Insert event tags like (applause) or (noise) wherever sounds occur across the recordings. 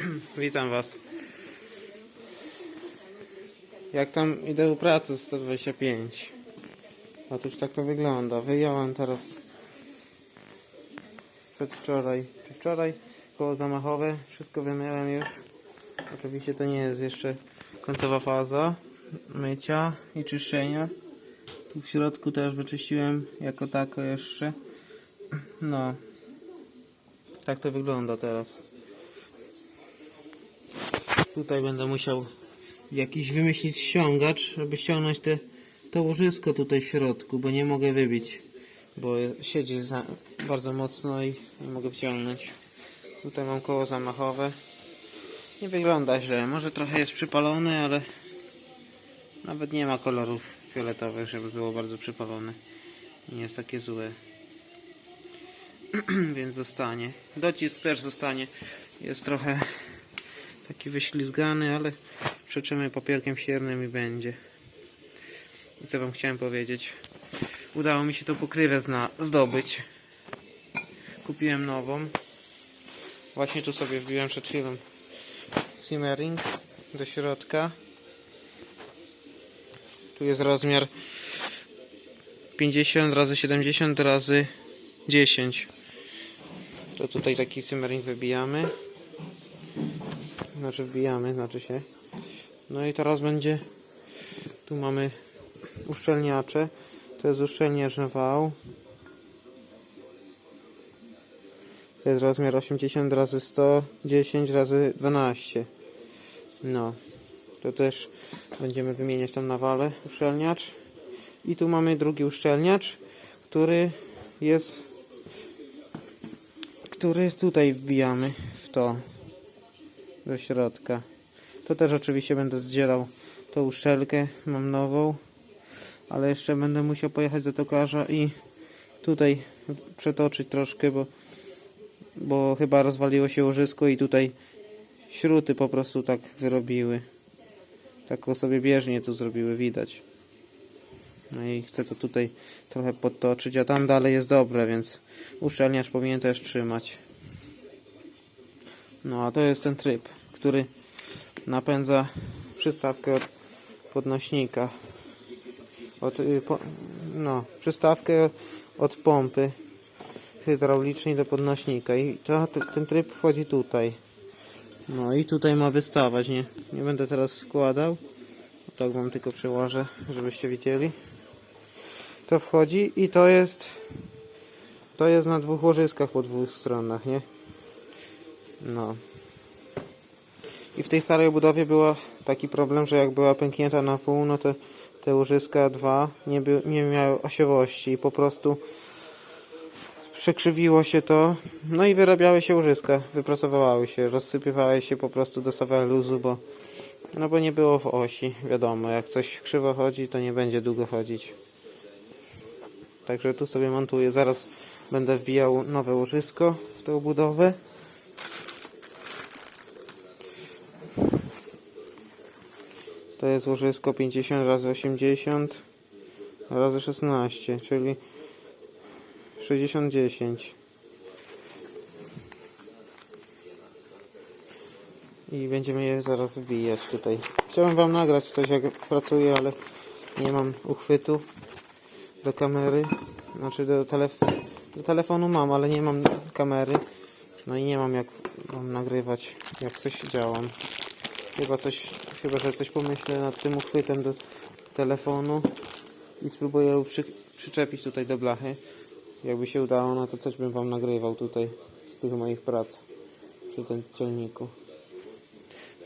(clears throat) Witam Was. Jak tam idę u pracy 125? Otóż tak to wygląda. Wyjąłem teraz przedwczoraj, czy wczoraj koło zamachowe. Wszystko wymyłem już. Oczywiście to nie jest jeszcze końcowa faza mycia i czyszczenia. Tu w środku też wyczyściłem jako tako jeszcze. (clears throat) No. Tak to wygląda teraz. Tutaj będę musiał jakiś wymyślić ściągacz, żeby ściągnąć te, to łożysko tutaj w środku, bo nie mogę wybić, bo siedzi za, bardzo mocno i nie mogę wciągnąć. Tutaj mam koło zamachowe. Nie wygląda źle, może trochę jest przypalony, ale nawet nie ma kolorów fioletowych, żeby było bardzo przypalone. Nie jest takie złe. (clears throat) Więc zostanie. Docisk też zostanie. Jest trochę taki wyślizgany, ale przeczymy papierkiem ściernym i będzie. I co wam chciałem powiedzieć? Udało mi się tą pokrywę zdobyć. Kupiłem nową. Właśnie tu sobie wbiłem przed chwilą simmering do środka. Tu jest rozmiar 50 razy 70 razy 10. To tutaj taki simmering wybijamy. Znaczy wbijamy, znaczy się. No i teraz będzie. Tu mamy uszczelniacze. To jest uszczelniacz wał. To jest rozmiar 80 razy 100, 10 razy 12. No. To też będziemy wymieniać tam na wale uszczelniacz. I tu mamy drugi uszczelniacz, który jest który tutaj wbijamy w to do środka. To też oczywiście będę zdzierał tą uszczelkę, mam nową, ale jeszcze będę musiał pojechać do tokarza i tutaj przetoczyć troszkę, bo, bo chyba rozwaliło się łożysko i tutaj śruty po prostu tak wyrobiły. Taką sobie bieżnie tu zrobiły, widać. No i chcę to tutaj trochę podtoczyć, a tam dalej jest dobre, więc uszczelniacz powinien też trzymać. No a to jest ten tryb, który napędza przystawkę od podnośnika. Od, y, po, no, przystawkę od pompy hydraulicznej do podnośnika i to, ten tryb wchodzi tutaj. No i tutaj ma wystawać, nie, nie będę teraz wkładał. Tak wam tylko przełożę, żebyście widzieli. To wchodzi i to jest to jest na dwóch łożyskach po dwóch stronach, nie? No. I w tej starej budowie był taki problem, że jak była pęknięta na pół, no to te łożyska dwa nie, by, nie miały osiowości i po prostu przekrzywiło się to, no i wyrabiały się łożyska, wyprasowały się, rozsypywały się po prostu dostawały luzu, bo no bo nie było w osi, wiadomo, jak coś krzywo chodzi, to nie będzie długo chodzić. Także tu sobie montuję, zaraz będę wbijał nowe łożysko w tę budowę. To jest łożysko 50 razy 80 razy 16, czyli 60 10. I będziemy je zaraz wbijać tutaj. Chciałem wam nagrać coś jak pracuję, ale nie mam uchwytu do kamery. Znaczy do, telef do telefonu mam, ale nie mam kamery. No i nie mam jak mam nagrywać, jak coś działam. Chyba coś, chyba że coś pomyślę nad tym uchwytem do telefonu i spróbuję ją przy, przyczepić tutaj do blachy. Jakby się udało, no to coś bym wam nagrywał tutaj z tych moich prac przy tym ciągniku.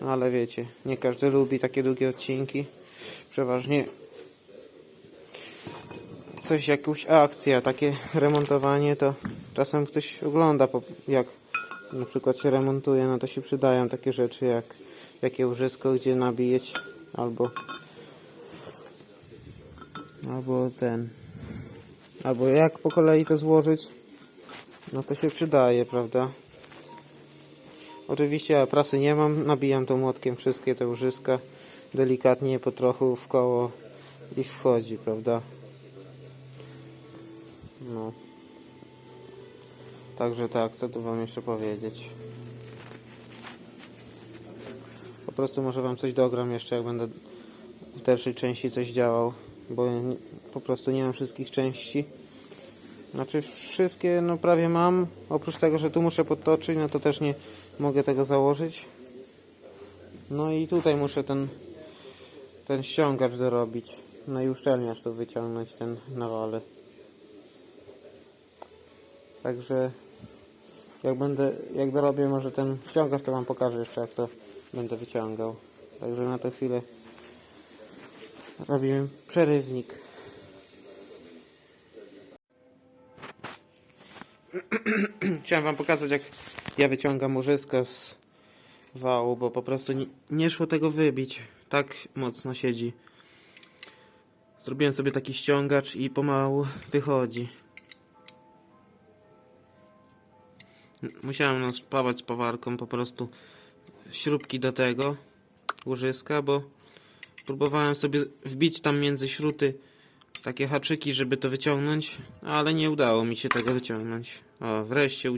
No ale wiecie, nie każdy lubi takie długie odcinki. Przeważnie coś, jakąś akcję, a takie remontowanie to czasem ktoś ogląda, jak na przykład się remontuje, no to się przydają takie rzeczy jak jakie łożysko, gdzie nabijeć, albo albo ten albo jak po kolei to złożyć, no to się przydaje, prawda? Oczywiście prasy nie mam, nabijam to młotkiem wszystkie te łożyska, delikatnie po trochu w koło i wchodzi, prawda? No. Także tak, co tu wam jeszcze powiedzieć? Po prostu może wam coś dogram jeszcze, jak będę w dalszej części coś działał, bo po prostu nie mam wszystkich części. Znaczy wszystkie no prawie mam, oprócz tego, że tu muszę podtoczyć, no to też nie mogę tego założyć. No i tutaj muszę ten ten ściągacz dorobić. No i uszczelniacz tu wyciągnąć ten na wale. Także jak będę, jak dorobię może ten ściągacz, to wam pokażę jeszcze jak to będę wyciągał. Także na tę chwilę robimy przerywnik. (clears throat) Chciałem wam pokazać jak ja wyciągam łożysko z wału, bo po prostu nie, nie szło tego wybić. Tak mocno siedzi. Zrobiłem sobie taki ściągacz i pomału wychodzi. Musiałem no, spawać z powarką po prostu śrubki do tego łożyska, bo próbowałem sobie wbić tam między śruty takie haczyki, żeby to wyciągnąć, ale nie udało mi się tego wyciągnąć. O, wreszcie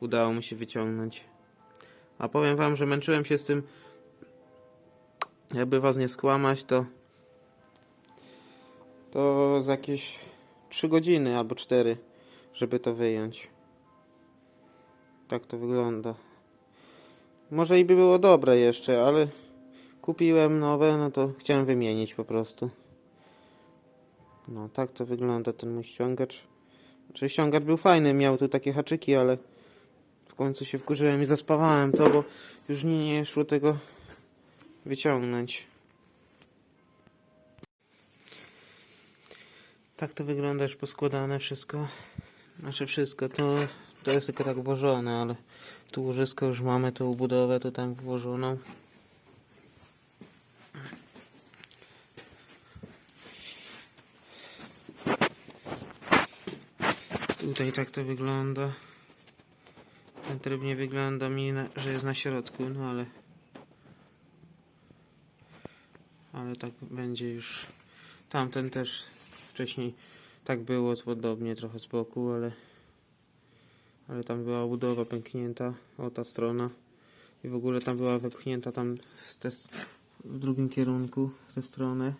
udało mi się wyciągnąć. A powiem wam, że męczyłem się z tym, jakby was nie skłamać, to to za jakieś 3 godziny albo 4, żeby to wyjąć. Tak to wygląda. Może i by było dobre jeszcze, ale kupiłem nowe, no to chciałem wymienić po prostu. No, tak to wygląda ten mój ściągacz. Czy ściągacz był fajny, miał tu takie haczyki, ale w końcu się wkurzyłem i zaspawałem to, bo już nie, nie szło tego wyciągnąć. Tak to wygląda już poskładane wszystko. Znaczy wszystko, to, to jest tylko tak włożone, ale tu łożysko już mamy, tą budowę tu tam włożoną. Tutaj tak to wygląda. Ten tryb nie wygląda mi, na, że jest na środku, no ale... Ale tak będzie już. Tamten też wcześniej tak było podobnie trochę z boku, ale... Ale tam była budowa pęknięta, o ta strona. I w ogóle tam była wepchnięta tam w, drugim kierunku, w tę stronę.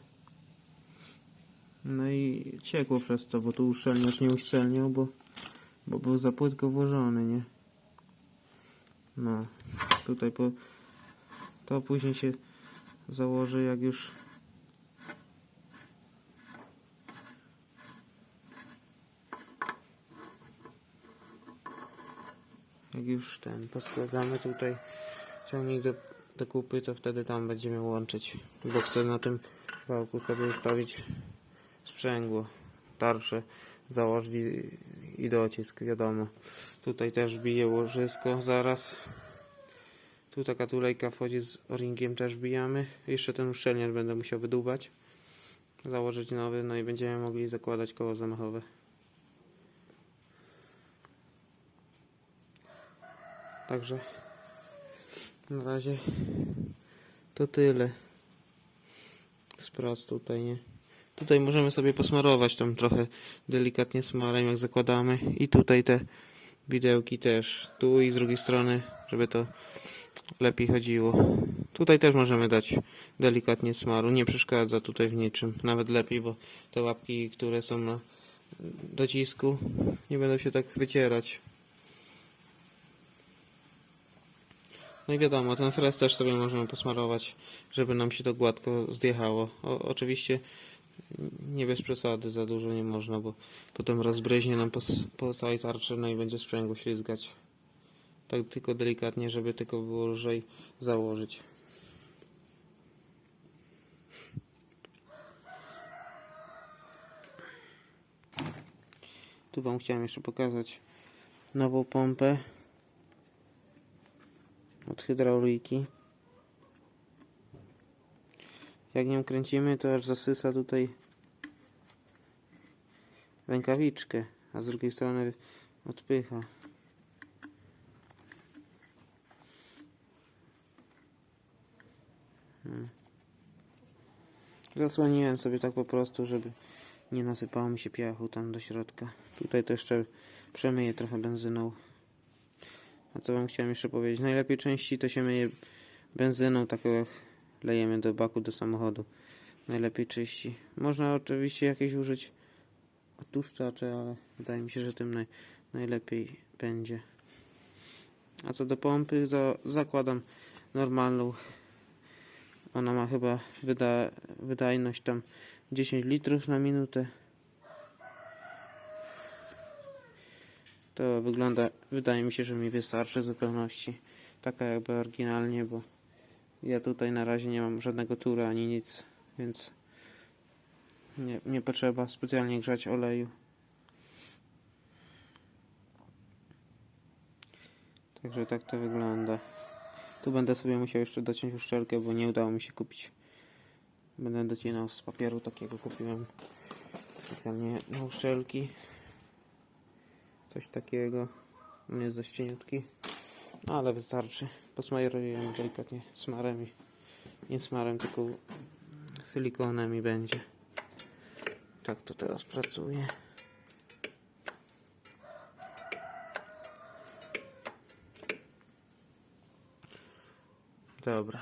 No i ciekło przez to, bo tu uszczelniacz nie uszczelniał, bo, bo był za płytko włożony, nie? No, tutaj po, to później się założy jak już jak już ten poskładamy tutaj ciągnik do, do kupy, to wtedy tam będziemy łączyć, bo chcę na tym wałku sobie ustawić sprzęgło, tarcze założyć i, docisk, wiadomo. Tutaj też bije łożysko zaraz. Tu taka tulejka wchodzi z o-ringiem, też bijamy. Jeszcze ten uszczelniacz będę musiał wydłubać. Założyć nowy, no i będziemy mogli zakładać koło zamachowe. Także na razie to tyle z prac tutaj, nie? Tutaj możemy sobie posmarować tam trochę delikatnie smarem, jak zakładamy. I tutaj te widełki też. Tu i z drugiej strony, żeby to lepiej chodziło. Tutaj też możemy dać delikatnie smaru. Nie przeszkadza tutaj w niczym. Nawet lepiej, bo te łapki, które są na docisku, nie będą się tak wycierać. No i wiadomo, ten frez też sobie możemy posmarować, żeby nam się to gładko zjechało. O, oczywiście nie bez przesady, za dużo nie można, bo potem rozbryźnie nam po, po całej tarczy, no i będzie sprzęgło ślizgać. Tak tylko delikatnie, żeby tylko było lżej założyć. Tu Wam chciałem jeszcze pokazać nową pompę od hydrauliki. Jak nią kręcimy, to aż zasysa tutaj rękawiczkę, a z drugiej strony odpycha. Hmm. Zasłoniłem sobie tak po prostu, żeby nie nasypało mi się piachu tam do środka. Tutaj to jeszcze przemyję trochę benzyną. A co wam chciałem jeszcze powiedzieć? Najlepiej części to się myje benzyną, taką jak lejemy do baku do samochodu. Najlepiej czyści. Można oczywiście jakieś użyć odtłuszczacze, ale wydaje mi się, że tym naj, najlepiej będzie. A co do pompy, za, zakładam normalną. Ona ma chyba wyda, wydajność tam 10 litrów na minutę. To wygląda, wydaje mi się, że mi wystarczy w zupełności. Taka jakby oryginalnie, bo ja tutaj na razie nie mam żadnego tura ani nic, więc nie, nie potrzeba specjalnie grzać oleju. Także tak to wygląda. Tu będę sobie musiał jeszcze dociąć uszczelkę, bo nie udało mi się kupić. Będę docinał z papieru takiego kupiłem specjalnie na uszczelki. Coś takiego. On jest dość. No ale wystarczy. Posmaruję delikatnie smarem i nie smarem, tylko silikonem i będzie. Tak to teraz pracuje. Dobra.